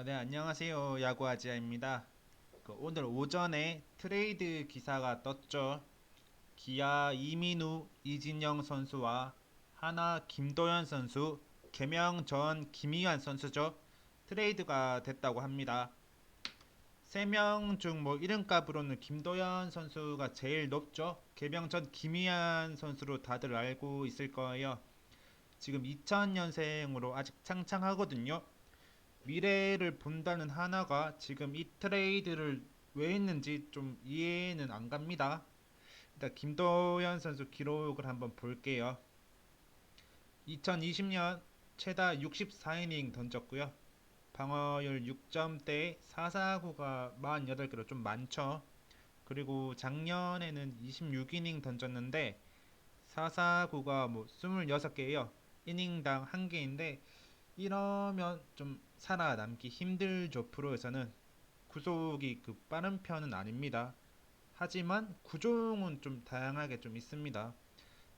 아, 네, 안녕하세요. 야구 아지아입니다. 그 오늘 오전에 트레이드 기사가 떴죠. 기아 이민우, 이진영 선수와 하나 김도현 선수, 개명 전 김희환 선수죠. 트레이드가 됐다고 합니다. 세명중 뭐 이름값으로는 김도현 선수가 제일 높죠. 개명 전 김희환 선수로 다들 알고 있을 거예요. 지금 2000년생으로 아직 창창하거든요. 미래를 본다는 하나가 지금 이 트레이드를 왜 했는지 좀 이해는 안 갑니다. 일단 김도현 선수 기록을 한번 볼게요. 2020년 최다 64이닝 던졌고요. 방어율 6점대 449가 48개로 좀 많죠. 그리고 작년에는 26이닝 던졌는데 449가 뭐 26개예요. 이닝당 1개인데 이러면 좀 살아남기 힘들죠 프로에서는 구속이 그 빠른 편은 아닙니다. 하지만 구종은 좀 다양하게 좀 있습니다.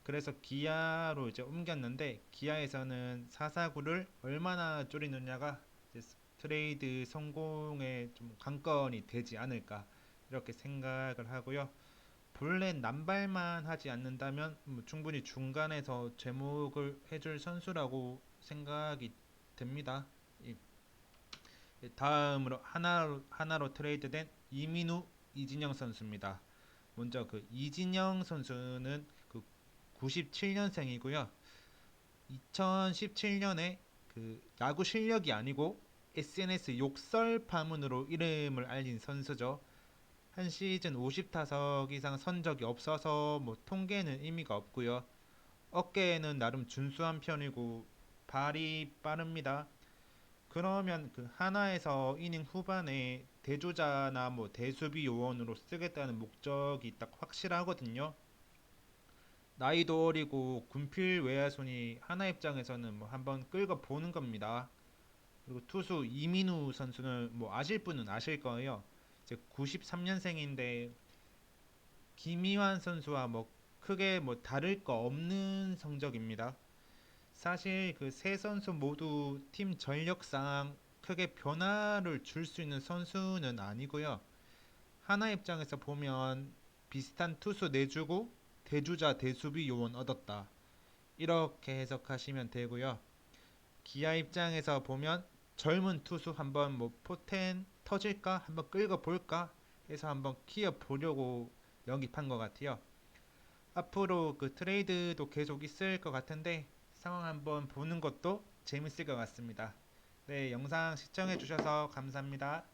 그래서 기아로 이제 옮겼는데 기아에서는 449를 얼마나 줄이느냐가 트레이드 성공의 좀 관건이 되지 않을까 이렇게 생각을 하고요. 본래 남발만 하지 않는다면 뭐 충분히 중간에서 제목을 해줄 선수라고 생각이 됩니다. 이- 이 다음으로 하나로 하나로 트레이드된 이민우 이진영 선수입니다. 먼저 그 이진영 선수는 그 97년생이고요. 2017년에 그 야구 실력이 아니고 SNS 욕설 파문으로 이름을 알린 선수죠. 한 시즌 50타석 이상 선 적이 없어서 뭐 통계는 의미가 없고요. 어깨는 나름 준수한 편이고 발이 빠릅니다. 그러면 그 하나에서 이닝 후반에 대주자나 뭐 대수비 요원으로 쓰겠다는 목적이 딱 확실하거든요. 나이도 어리고 군필 외야순이 하나 입장에서는 뭐 한번 끌고 보는 겁니다. 그리고 투수 이민우 선수는 뭐 아실 분은 아실 거예요. 이제 93년생인데 김희환 선수와 뭐 크게 뭐 다를 거 없는 성적입니다. 사실 그 세 선수 모두 팀 전력상 크게 변화를 줄 수 있는 선수는 아니고요. 하나 입장에서 보면 비슷한 투수 내주고 대주자 대수비 요원 얻었다. 이렇게 해석하시면 되고요. 기아 입장에서 보면 젊은 투수 한번 뭐 포텐 터질까 한번 끌고 볼까 해서 한번 키워 보려고 영입한 것 같아요. 앞으로 그 트레이드도 계속 있을 것 같은데 상황 한번 보는 것도 재밌을 것 같습니다. 네, 영상 시청해 주셔서 감사합니다.